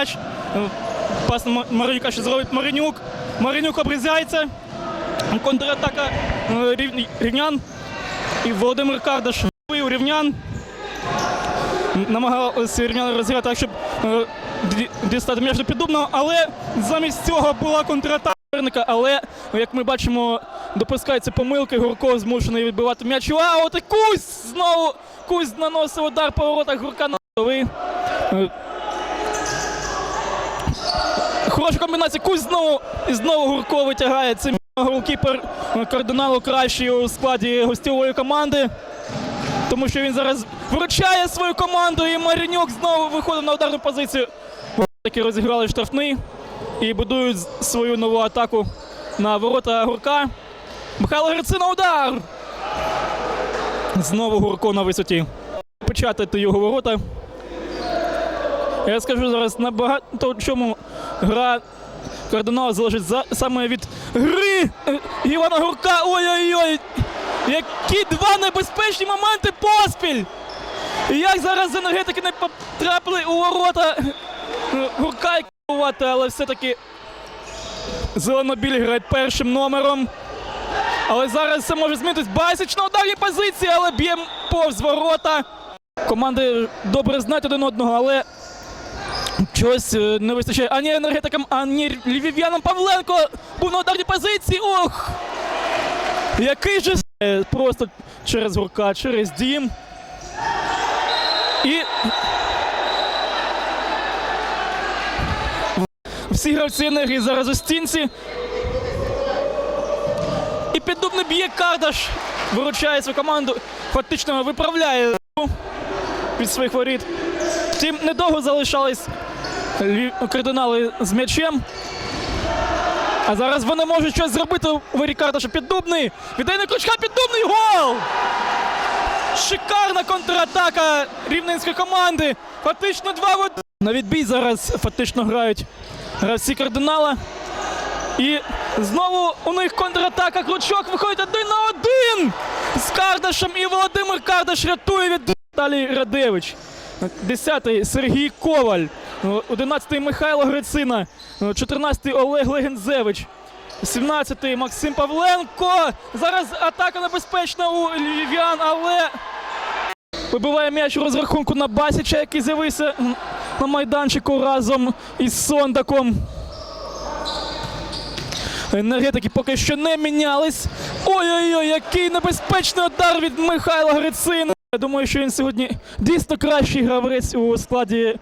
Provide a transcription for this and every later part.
м'яч. Е, Пас Маринюка, що зробить Маринюк. Маринюк обрізається. Контратака е, рівнян. І Володимир Кардаш вбив рівнян. Намагалися рівняни розіграти так, щоб е, дістати м'яч до піддубного, але замість цього була контратака. Але, як ми бачимо, допускаються помилки. Гурко змушений відбивати м'яч. А от і Кусь! Знову Кусь наносив удар по воротах Гурка на голови. Хороша комбінація. Кусь знову і знову Гурко витягає. Це голкіпер кардиналу кращий у складі гостьової команди. Тому що він зараз вручає свою команду, і Марінюк знову виходить на ударну позицію. Таки розіграли штрафний і будують свою нову атаку на ворота Гурка. Михайло Грицина удар! Знову Гурко на висоті. Печатати його ворота. Я скажу зараз на багато в чому гра кардинала залежить за, саме від гри е, Івана Гурка. Ой-ой-ой! Які два небезпечні моменти поспіль! Як зараз енергетики не потрапили у ворота е, Гурка і керувати, але все-таки зеленобіль грає першим номером. Але зараз це може змінитись. Басіч на ударній позиції, але б'є повз ворота. Команди добре знають один одного, але чогось е, не вистачає ані енергетикам, ані львів'янам. Павленко був на ударній позиції. Ох! Який же е, просто через гурка, через дім. І всі гравці енергії зараз у стінці. І піддубний б'є Кардаш, виручає свою команду, фактично виправляє від своїх воріт. Втім, недовго залишались кардинали з м'ячем. А зараз вони можуть щось зробити у ворі Кардаша. Піддубний! Віддає на крючка піддубний гол! Шикарна контратака рівненської команди. Фактично два в один. На відбій зараз фактично грають гравці кардинала. І знову у них контратака. Кручок виходить один на один з Кардашем. І Володимир Кардаш рятує від Віталій Радевич. Десятий Сергій Коваль. Одинадцятий Михайло Грицина. 14-й Олег Легензевич. 17-й Максим Павленко. Зараз атака небезпечна у львів'ян, але вибиває м'яч у розрахунку на Басіча, який з'явився на майданчику разом із Сондаком. Енергетики поки що не мінялись. Ой-ой-ой, який небезпечний удар від Михайла Грицина. Я думаю, що він сьогодні дійсно кращий гравець у складі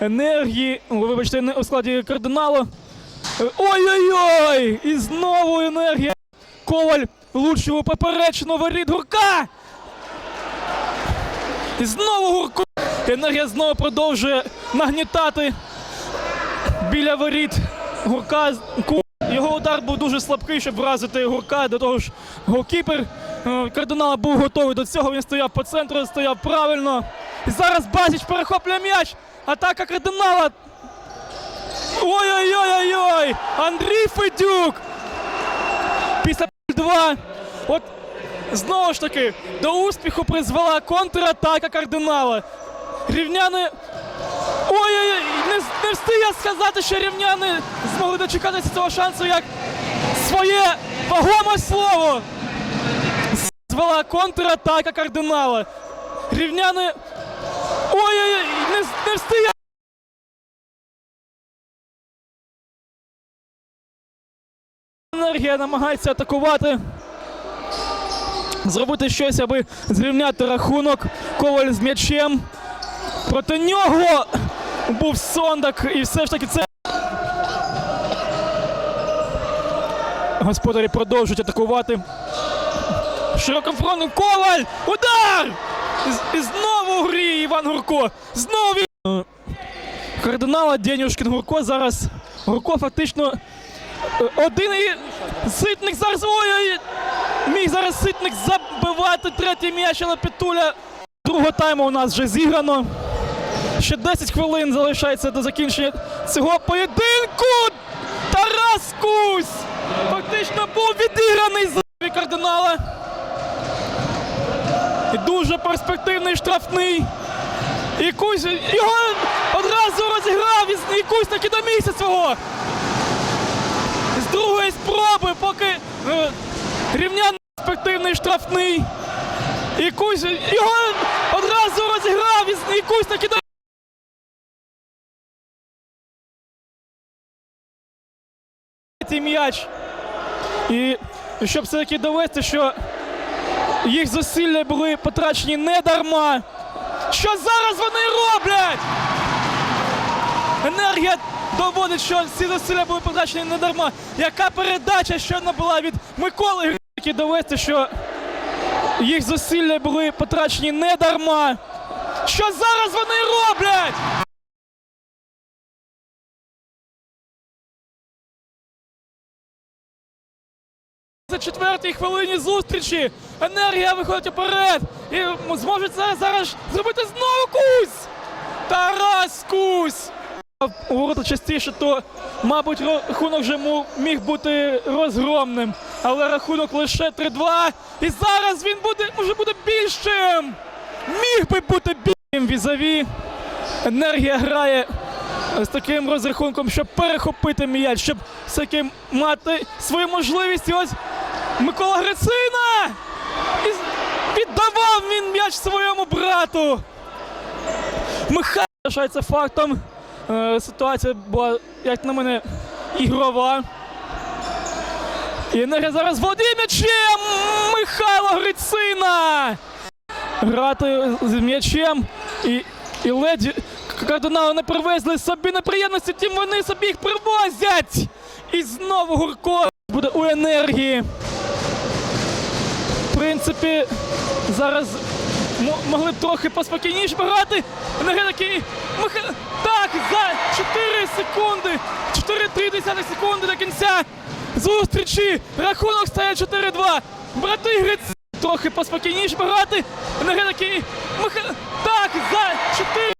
енергії. Вибачте, не у складі кардиналу. Ой-ой-ой! І знову енергія. Коваль влучив у поперечину воріт гурка. І знову гурку. Енергія знову продовжує нагнітати біля воріт гурка. Його удар був дуже слабкий, щоб вразити гурка. До того ж, голкіпер е, кардинала був готовий до цього. Він стояв по центру, стояв правильно. І зараз Базіч перехоплює м'яч. Атака кардинала. Ой-ой-ой-ой-ой! Андрій Федюк! Після 2. От знову ж таки до успіху призвела контратака кардинала. Рівняни. Ой-ой-ой! Не, не встиг я сказати, що рівняни змогли дочекатися цього шансу як своє вагоме слово. Контратака кардинала. Рівняни. Ой-ой-ой! Не, встиг Енергія намагається атакувати. Зробити щось, аби зрівняти рахунок. Коваль з м'ячем. Проти нього був Сондак. І все ж таки це. Господарі продовжують атакувати. Широким Коваль! Удар! І, знову у грі Іван Гурко. Знову він. Кардинала Денюшкін Гурко зараз. Гурко фактично Е, Один і ситник зараз. Ой-ой! Міг зараз ситник забивати третій м'яч, але Петуля. Другого тайму у нас вже зіграно. Ще 10 хвилин залишається до закінчення цього поєдинку. І штрафний. І Кусь його одразу розіграв і, і Кусники до місця свого. З другої спроби, поки е, рівнян спортивний штрафний. І Кусь його одразу розіграв і, і Кусники до м'яч. І щоб все-таки довести, що їх зусилля були потрачені не дарма. Що зараз вони роблять? Енергія доводить, що ці зусилля були потрачені не дарма. Яка передача щойно була від Миколи довести, що їх зусилля були потрачені не дарма. Що зараз вони роблять? Четвертій хвилині зустрічі енергія виходить уперед і м- зможуть зараз, зробити знову кусь! Тарас Кусь! Ворота частіше, то, мабуть, рахунок вже міг бути розгромним. Але рахунок лише 3-2. І зараз він буде, може буде більшим! Міг би бути більшим візаві. Енергія грає з таким розрахунком, щоб перехопити м'яч, щоб все-таки мати свою можливість. І ось Микола Грицина! Віддавав він м'яч своєму брату. Михайло залишається фактом. Е, ситуація була, як на мене, ігрова. І зараз володіє м'ячем! Михайло Грицина! Грати з м'ячем і, і ледь кардинали не привезли собі неприємності, тим вони собі їх привозять! І знову Гурко буде у енергії. Принципі, зараз мо- могли б трохи поспокійніше грати. Енергетики Миха... Так, за 4 секунди, 4,3 секунди до кінця зустрічі. Рахунок стає 4-2. Брати Гриць трохи поспокійніше грати. Енергетики Миха... Так, за 4